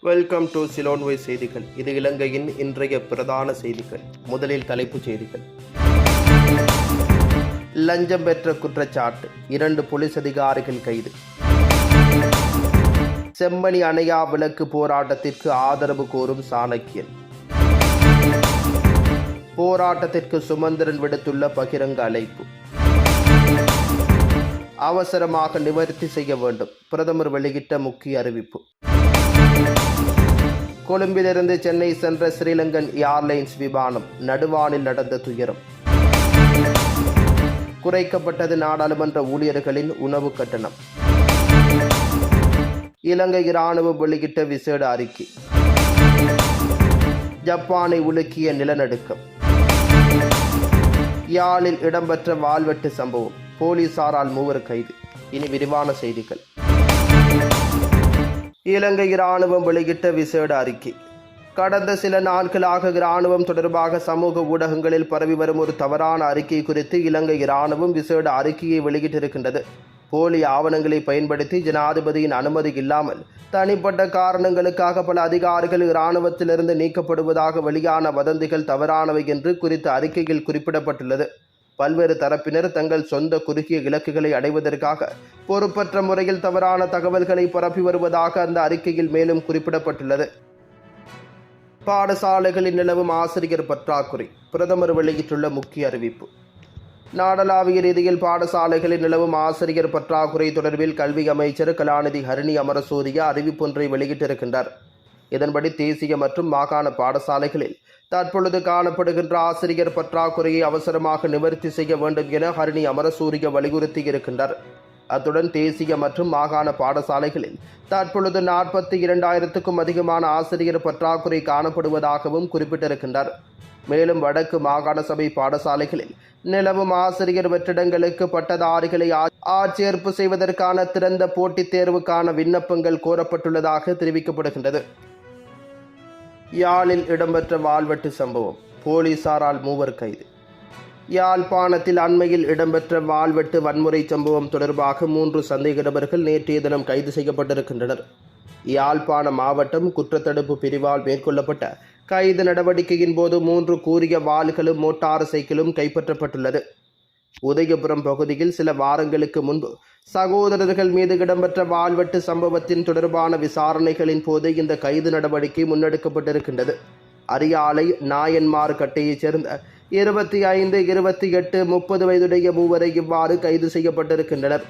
Welcome to சிலோன்வை செய்திகள் இது இலங்கையின் இன்றைய பிரதான செய்திகள். முதலில் தலைப்புச் செய்திகள். லஞ்சம் பெற்ற குற்றச்சாட்டு. இரண்டு போலீஸ் அதிகாரிகள் கைது. செம்மணி அணையா விளக்கு போராட்டத்திற்கு ஆதரவு கோரும் சாணக்கியன். போராட்டத்திற்கு சுமந்திரன் விடுத்துள்ள பகிரங்க அழைப்பு. அவசரமாக நிவர்த்தி செய்ய வேண்டும். பிரதமர் வெளியிட்ட முக்கிய அறிவிப்பு. கொழும்பிலிருந்து சென்னை சென்ற ஸ்ரீலங்கன் ஏர்லைன்ஸ் விமானம் நடுவானில் நடந்த துயரம். குறைக்கப்பட்டது நாடாளுமன்ற ஊழியர்களின் உணவு கட்டணம். இலங்கை இராணுவம் வெளியிட்ட விசேட அறிக்கை. ஜப்பானை உலுக்கிய நிலநடுக்கம். யாழில் இடம்பெற்ற வாள்வெட்டு சம்பவம். போலீசாரால் மூவர் கைது. இனி விரிவான செய்திகள். இலங்கை இராணுவம் வெளியிட்ட விசேட அறிக்கை. கடந்த சில நாட்களாக இராணுவம் தொடர்பாக சமூக ஊடகங்களில் பரவி வரும் ஒரு தவறான அறிக்கை குறித்து இலங்கை இராணுவம் விசேட அறிக்கையை வெளியிட்டிருக்கின்றது. போலி ஆவணங்களை பயன்படுத்தி ஜனாதிபதியின் அனுமதி இல்லாமல் தனிப்பட்ட காரணங்களுக்காக பல அதிகாரிகள் இராணுவத்திலிருந்து நீக்கப்படுவதாக வெளியான வதந்திகள் தவறானவை என்று குறித்த அறிக்கையில் குறிப்பிடப்பட்டுள்ளது. பல்வேறு தரப்பினர் தங்கள் சொந்த குறுகிய இலக்குகளை அடைவதற்காக பொறுப்பற்ற முறையில் தவறான தகவல்களை பரப்பி வருவதாக அந்த அறிக்கையில் மேலும் குறிப்பிடப்பட்டுள்ளது. பாடசாலைகளில் நிலவும் ஆசிரியர் பற்றாக்குறை பிரதமர் வெளியிட்டுள்ள முக்கிய அறிவிப்பு. நாடளாவிய ரீதியில் பாடசாலைகளில் நிலவும் ஆசிரியர் பற்றாக்குறை தொடர்பில் கல்வி அமைச்சர் கலாநிதி ஹரிணி அமரசூரிய அறிவிப்பொன்றை வெளியிட்டிருக்கின்றார். இதன்படி தேசிய மற்றும் மாகாண பாடசாலைகளில் தற்பொழுது காணப்படுகின்ற ஆசிரியர் பற்றாக்குறையை அவசரமாக நிவர்த்தி செய்ய வேண்டும் என ஹரிணி அமரசூரிய வலியுறுத்தி இருக்கின்றார் அத்துடன் தேசிய மற்றும் மாகாண பாடசாலைகளில் தற்பொழுது நாற்பத்தி இரண்டாயிரத்துக்கும் அதிகமான ஆசிரியர் பற்றாக்குறை காணப்படுவதாகவும் குறிப்பிட்டிருக்கின்றார் மேலும் வடக்கு மாகாண சபை பாடசாலைகளில் நிலவும் ஆசிரியர் வெற்றிடங்களுக்கு பட்டதாரிகளை ஆட்சேர்ப்பு செய்வதற்கான திறந்த போட்டித் தேர்வுக்கான விண்ணப்பங்கள் கோரப்பட்டுள்ளதாக தெரிவிக்கப்படுகின்றது. யாழில் இடம்பெற்ற வாள்வெட்டு சம்பவம். போலீசாரால் மூவர் கைது. யாழ்ப்பாணத்தில் அண்மையில் இடம்பெற்ற வாள்வெட்டு வன்முறை சம்பவம் தொடர்பாக மூன்று சந்தேக நபர்கள் நேற்றைய தினம் கைது செய்யப்பட்டிருக்கின்றனர். யாழ்ப்பாண மாவட்டம் குற்றத்தடுப்பு பிரிவால் மேற்கொள்ளப்பட்ட கைது நடவடிக்கையின் போது மூன்று கூரிய வாள்களும் மோட்டார் சைக்கிளும் கைப்பற்றப்பட்டுள்ளது. உதயபுரம் பகுதியில் சில வாரங்களுக்கு முன்பு சகோதரர்கள் மீது இடம்பெற்ற வாள்வெட்டு சம்பவத்தின் தொடர்பான விசாரணைகளின் போது இந்த கைது நடவடிக்கை முன்னெடுக்கப்பட்டிருக்கின்றது. அரியாலை நாயன்மார் கட்டையைச் சேர்ந்த இருபத்தி ஐந்து இருபத்தி எட்டு முப்பது வயதுடைய மூவரை இவ்வாறு கைது செய்யப்பட்டிருக்கின்றனர்.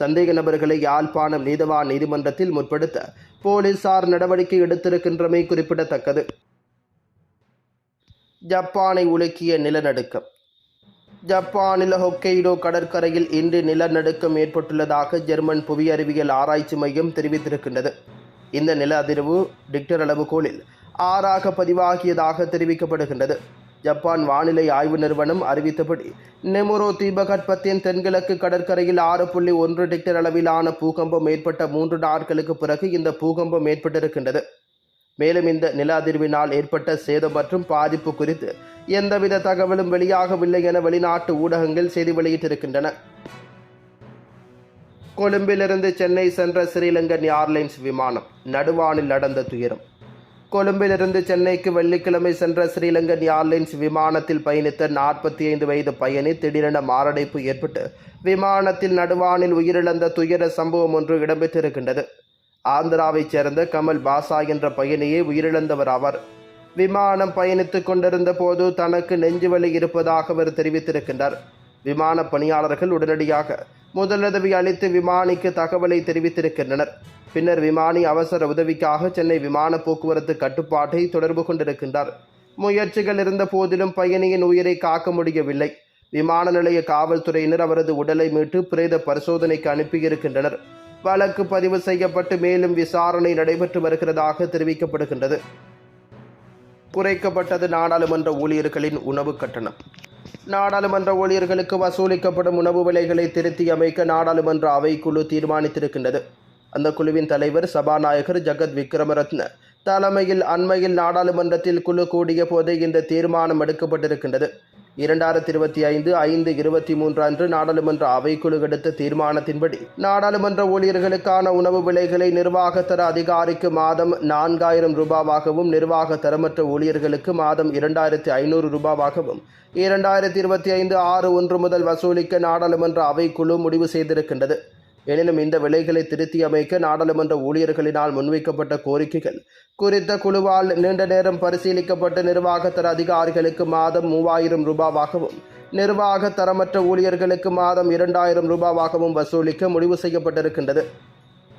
சந்தேக நபர்களை யாழ்ப்பாணம் நீதவான் நீதிமன்றத்தில் முற்படுத்த போலீசார் நடவடிக்கை எடுத்திருக்கின்றமை குறிப்பிடத்தக்கது. ஜப்பானை உலுக்கிய நிலநடுக்கம். ஜப்பானில் ஹொக்கைடோ கடற்கரையில் இன்று நிலநடுக்கம் ஏற்பட்டுள்ளதாக ஜெர்மன் புவி அறிவியல் ஆராய்ச்சி மையம் தெரிவித்திருக்கின்றது. இந்த நில அதிர்வு டிக்டர் அளவுகோலில் ஆறாக பதிவாகியதாக தெரிவிக்கப்படுகின்றது. ஜப்பான் வானிலை ஆய்வு நிறுவனம் அறிவித்தபடி நெமுரோ தீபகற்பத்தின் தென்கிழக்கு கடற்கரையில் ஆறு புள்ளி ஒன்று டிக்டர் அளவிலான பூகம்பம் ஏற்பட்ட மூன்று நாட்களுக்கு பிறகு இந்த பூகம்பம் ஏற்பட்டிருக்கின்றது. மேலும் இந்த நில அதிர்வினால் ஏற்பட்ட சேதம் மற்றும் பாதிப்பு குறித்து எந்தவித தகவலும் வெளியாகவில்லை என வெளிநாட்டு ஊடகங்கள் செய்தி வெளியிட்டிருக்கின்றன. கொழும்பிலிருந்து சென்னை சென்ற ஸ்ரீலங்கன் ஏர்லைன்ஸ் விமானம் நடுவானில் நடந்த துயரம். கொழும்பிலிருந்து சென்னைக்கு வெள்ளிக்கிழமை சென்ற ஸ்ரீலங்கன் ஏர்லைன்ஸ் விமானத்தில் பயணித்த நாற்பத்தி ஐந்து வயது பயணி திடீரென மாரடைப்பு ஏற்பட்டு விமானத்தில் நடுவானில் உயிரிழந்த துயர சம்பவம் ஒன்று இடம்பெற்றிருக்கின்றது. ஆந்திராவைச் சேர்ந்த கமல் பாசா என்ற பையனையே உயிரிழந்தவர் அவர். விமானம் பயணித்துக் கொண்டிருந்த போது தனக்கு நெஞ்சுவலி இருப்பதாக அவர் தெரிவித்திருக்கின்றார். விமான பணியாளர்கள் உடனடியாக முதலுதவி அளித்து விமானிக்கு தகவலை தெரிவித்திருக்கின்றனர். பின்னர் விமானி அவசர உதவிக்காக சென்னை விமான போக்குவரத்து கட்டுப்பாட்டை தொடர்பு கொண்டிருக்கின்றார். முயற்சிகள் இருந்த போதிலும் பயணியின் உயிரை காக்க முடியவில்லை. விமான நிலைய காவல்துறையினர் அவரது உடலை மீட்டு பிரேத பரிசோதனைக்கு அனுப்பியிருக்கின்றனர். வழக்கு பதிவு செய்யப்பட்டு மேலும் விசாரணை நடைபெற்று வருகிறதாக தெரிவிக்கப்படுகின்றது. குறைக்கப்பட்டது நாடாளுமன்ற ஊழியர்களின் உணவு கட்டணம். நாடாளுமன்ற ஊழியர்களுக்கு வசூலிக்கப்படும் உணவு விலைகளை திருத்தி அமைக்க நாடாளுமன்ற அவைக்குழு தீர்மானித்திருக்கின்றது. அந்த குழுவின் தலைவர் சபாநாயகர் ஜகத் விக்ரமரத்ன தலைமையில் அண்மையில் நாடாளுமன்றத்தில் குழு கூடிய போது இந்த தீர்மானம் எடுக்கப்பட்டிருக்கின்றது. இரண்டாயிரத்தி இருபத்தி ஐந்து ஐந்து இருபத்தி மூன்று அன்று நாடாளுமன்ற அவைக்குழு எடுத்த தீர்மானத்தின்படி நாடாளுமன்ற ஊழியர்களுக்கான உணவு விலைகளை நிர்வாகத்தர அதிகாரிக்கு மாதம் நான்காயிரம் ரூபாவாகவும் நிர்வாக தரமற்ற ஊழியர்களுக்கு மாதம் இரண்டாயிரத்தி ஐநூறு ரூபாவாகவும் இரண்டாயிரத்தி இருபத்தி ஐந்து ஆறு ஒன்று முதல் வசூலிக்க நாடாளுமன்ற அவைக்குழு முடிவு செய்திருக்கின்றது. எனினும் இந்த விலைகளை திருத்தி அமைக்க நாடாளுமன்ற ஊழியர்களினால் முன்வைக்கப்பட்ட கோரிக்கைகள் குறித்த குழுவால் நீண்ட நேரம் பரிசீலிக்கப்பட்டு நிர்வாகத்தர அதிகாரிகளுக்கு மாதம் மூவாயிரம் ரூபாவாகவும் நிர்வாக தரமற்ற ஊழியர்களுக்கு மாதம் இரண்டாயிரம் ரூபாவாகவும் வசூலிக்க முடிவு செய்யப்பட்டிருக்கின்றது.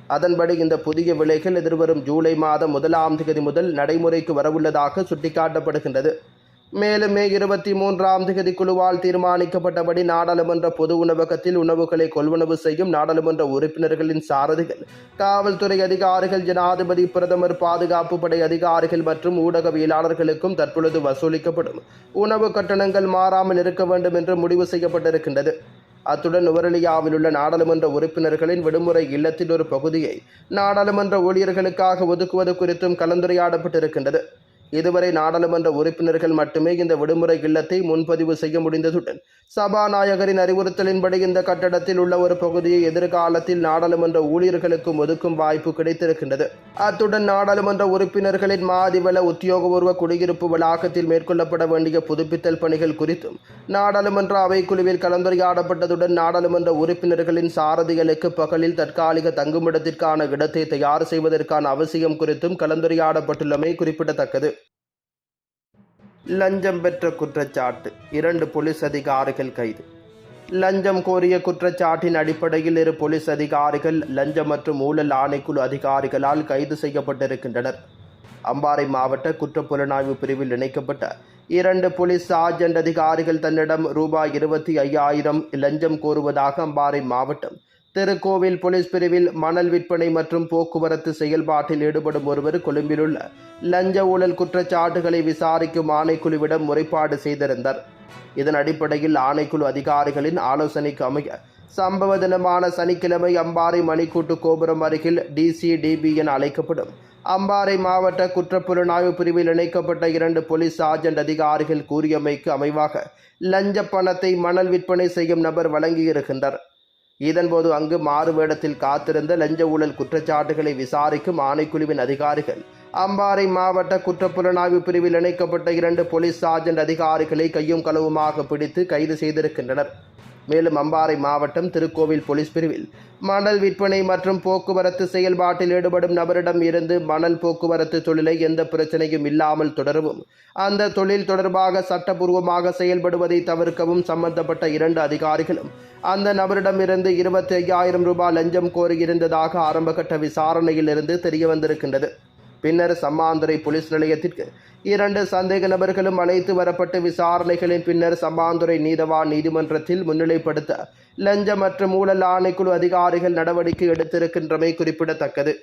அதன்படி இந்த புதிய விலைகள் எதிர்வரும் ஜூலை மாதம் முதலாம் தேதி முதல் நடைமுறைக்கு வரவுள்ளதாக சுட்டிக்காட்டப்படுகின்றது. மேலும் மே இருபத்தி மூன்றாம் தேதி குழுவால் தீர்மானிக்கப்பட்டபடி நாடாளுமன்ற பொது உணவகத்தில் உணவுகளை கொள்வனவு செய்யும் நாடாளுமன்ற உறுப்பினர்களின் சாரதிகள் காவல்துறை அதிகாரிகள் ஜனாதிபதி பிரதமர் பாதுகாப்பு படை அதிகாரிகள் மற்றும் ஊடகவியலாளர்களுக்கும் தற்பொழுது வசூலிக்கப்படும் உணவு கட்டணங்கள் மாறாமல் இருக்க வேண்டும் என்று முடிவு செய்யப்பட்டிருக்கின்றது. அத்துடன் நுவரெலியாவில் உள்ள நாடாளுமன்ற உறுப்பினர்களின் விடுமுறை இல்லத்தின் ஒரு பகுதியை நாடாளுமன்ற ஊழியர்களுக்காக ஒதுக்குவது குறித்தும் கலந்துரையாடப்பட்டிருக்கின்றது. இதுவரை நாடாளுமன்ற உறுப்பினர்கள் மட்டுமே இந்த விடுமுறை இல்லத்தை முன்பதிவு செய்ய முடிந்ததுடன் சபாநாயகரின் அறிவுறுத்தலின்படி இந்த கட்டடத்தில் உள்ள ஒரு பகுதியை எதிர்காலத்தில் நாடாளுமன்ற ஊழியர்களுக்கும் ஒதுக்கும் வாய்ப்பு கிடைத்திருக்கின்றது. அத்துடன் நாடாளுமன்ற உறுப்பினர்களின் மாதிவள உத்தியோகபூர்வ குடியிருப்பு வளாகத்தில் மேற்கொள்ளப்பட வேண்டிய புதுப்பித்தல் பணிகள் குறித்தும் நாடாளுமன்ற அவைக்குழுவில் கலந்துரையாடப்பட்டதுடன் நாடாளுமன்ற உறுப்பினர்களின் சாரதிகளுக்கு பகலில் தற்காலிக தங்குமிடத்திற்கான இடத்தை தயார் செய்வதற்கான அவசியம் குறித்தும் கலந்துரையாடப்பட்டுள்ளமை குறிப்பிடத்தக்கது. லஞ்சம் பெற்ற குற்றச்சாட்டு. இரண்டு போலீஸ் அதிகாரிகள் கைது. லஞ்சம் கோரிய குற்றச்சாட்டின் அடிப்படையில் இரு போலீஸ் அதிகாரிகள் லஞ்சம் மற்றும் ஊழல் ஆணைக்குழு அதிகாரிகளால் கைது செய்யப்பட்டிருக்கின்றனர். அம்பாறை மாவட்ட குற்றப்புலனாய்வு பிரிவில் இணைக்கப்பட்ட இரண்டு போலீஸ் சார்ஜென்ட் அதிகாரிகள் தன்னிடம் ரூபாய் இருபத்தி ஐயாயிரம் லஞ்சம் கோருவதாக அம்பாறை மாவட்டம் திருக்கோவில் போலீஸ் பிரிவில் மணல் விற்பனை மற்றும் போக்குவரத்து செயல்பாட்டில் ஈடுபடும் ஒருவர் கொழும்பிலுள்ள லஞ்ச ஊழல் குற்றச்சாட்டுகளை விசாரிக்கும் ஆணைக்குழுவிடம் முறைப்பாடு செய்திருந்தார். இதன் அடிப்படையில் ஆணைக்குழு அதிகாரிகளின் ஆலோசனைக்கு அமைய சம்பவ தினமான சனிக்கிழமை அம்பாறை மணிக்கூட்டு கோபுரம் அருகில் டிசிடிபி என அழைக்கப்படும் அம்பாறை மாவட்ட குற்றப்புலனாய்வு பிரிவில் இணைக்கப்பட்ட இரண்டு போலீஸ் சார்ஜென்ட் அதிகாரிகள் கூறியமைக்கு அமைவாக லஞ்ச பணத்தை மணல் விற்பனை செய்யும் நபர் வழங்கியிருக்கின்றார். இதன்போது அங்கு மாறுவேடத்தில் காத்திருந்த லஞ்ச ஊழல் குற்றச்சாட்டுகளை விசாரிக்கும் ஆணைக்குழுவின் அதிகாரிகள் அம்பாறை மாவட்ட குற்றப்புலனாய்வு பிரிவில் இணைக்கப்பட்ட இரண்டு போலீஸ் சார்ஜன்ட் அதிகாரிகளை கையும் களவுமாக பிடித்து கைது செய்திருக்கின்றனர். மேலும் அம்பாறை மாவட்டம் திருக்கோவில் போலீஸ் பிரிவில் மணல் விற்பனை மற்றும் போக்குவரத்து செயல்பாட்டில் ஈடுபடும் நபரிடம் இருந்து மணல் போக்குவரத்து தொழிலை எந்த பிரச்சனையும் இல்லாமல் தொடரவும். அந்த தொழில் தொடர்பாக சட்டபூர்வமாக செயல்படுவதை தவிர்க்கவும் சம்பந்தப்பட்ட இரண்டு அதிகாரிகளும் அந்த நபரிடமிருந்து இருபத்தி ஐயாயிரம் ரூபாய் லஞ்சம் கோரியிருந்ததாக ஆரம்பகட்ட விசாரணையில் இருந்து தெரிய வந்திருக்கின்றது பின்னர் சம்மாந்துறை போலீஸ் நிலையத்திற்கு இரண்டு சந்தேக நபர்களும் அழைத்து வரப்பட்டு விசாரணைகளின் பின்னர் சம்மாந்துறை நீதவான் நீதிமன்றத்தில் முன்னிலைப்படுத்த லஞ்ச மற்றும் ஊழல் ஆணைக்குழு அதிகாரிகள் நடவடிக்கை எடுத்திருக்கின்றமை குறிப்பிடத்தக்கது.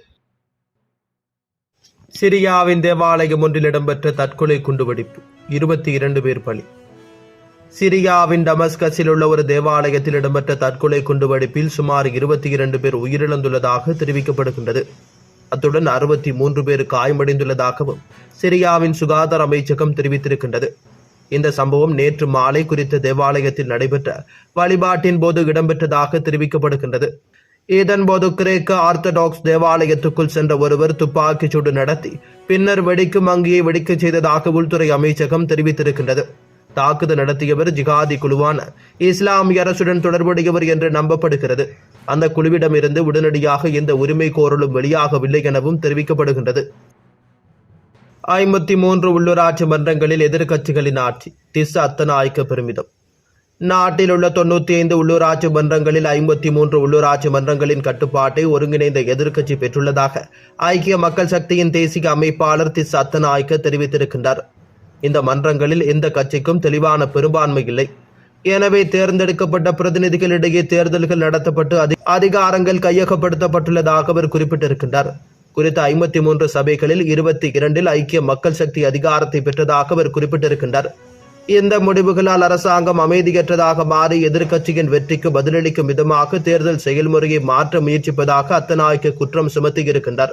சிரியாவின் தேவாலயம் ஒன்றில் இடம்பெற்ற தற்கொலை குண்டுவெடிப்பு இருபத்தி இரண்டு பேர் பலி. சிரியாவின் டமஸ்கஸில் உள்ள ஒரு தேவாலயத்தில் இடம்பெற்ற தற்கொலை குண்டுவெடிப்பில் சுமார் இருபத்தி இரண்டு பேர் உயிரிழந்துள்ளதாக தெரிவிக்கப்படுகின்றது. அத்துடன் அறுபத்தி மூன்று பேர் காயமடைந்துள்ளதாகவும் சிரியாவின் சுகாதார அமைச்சகம் தெரிவித்திருக்கின்றது. இந்த சம்பவம் நேற்று மாலை குறித்த தேவாலயத்தில் நடைபெற்ற வழிபாட்டின் போது இடம்பெற்றதாக தெரிவிக்கப்படுகின்றது. இதன்போது கிரேக்க ஆர்த்தடாக்ஸ் தேவாலயத்துக்குள் சென்ற ஒருவர் துப்பாக்கிச் சூடு நடத்தி பின்னர் வெடிக்கும் அங்கியை வெடிக்கச் செய்ததாக உள்துறை அமைச்சகம் தெரிவித்திருக்கின்றது. தாக்குதல் நடத்தியவர் ஜிகாதி குழுவான இஸ்லாமிய அரசுடன் தொடர்புடையவர் என்று நம்பப்படுகிறது. அந்த குழுவிடமிருந்து உடனடியாக எந்த உரிமை கோரலும் வெளியாகவில்லை எனவும் தெரிவிக்கப்படுகின்றது. ஐம்பத்தி மூன்று உள்ளூராட்சி மன்றங்களில் எதிர்க்கட்சிகளின் ஆட்சி திஸ் அத்தநாயக்க பெருமிதம். நாட்டில் உள்ள தொண்ணூத்தி ஐந்து உள்ளூராட்சி மன்றங்களில் ஐம்பத்தி மூன்று உள்ளூராட்சி மன்றங்களின் கட்டுப்பாட்டை ஒருங்கிணைந்த எதிர்க்கட்சி பெற்றுள்ளதாக ஐக்கிய மக்கள் சக்தியின் தேசிய அமைப்பாளர் திஸ் அத்தநாயக்க தெரிவித்திருக்கின்றார். இந்த மன்றங்களில் எந்த கட்சிக்கும் தெளிவான பெரும்பான்மை இல்லை. எனவே தேர்ந்தெடுக்கப்பட்ட பிரதிநிதிகளிடையே தேர்தல்கள் நடத்தப்பட்டு அதி- அதிகாரங்கள் கையகப்படுத்தப்பட்டுள்ளதாக அவர் குறிப்பிட்டிருக்கின்றார். குறித்த ஐம்பத்தி மூன்று சபைகளில் இருபத்தி இரண்டில் ஐக்கிய மக்கள் சக்தி அதிகாரத்தை பெற்றதாக அவர் குறிப்பிட்டிருக்கின்றார். இந்த முடிவுகளால் அரசாங்கம் அமைதியற்றதாக மாறி எதிர்க்கட்சியின் வெற்றிக்கு பதிலளிக்கும் விதமாக தேர்தல் செயல்முறையை மாற்ற முயற்சிப்பதாக அத்தநாயக்க குற்றம் சுமத்தியிருக்கின்றார்.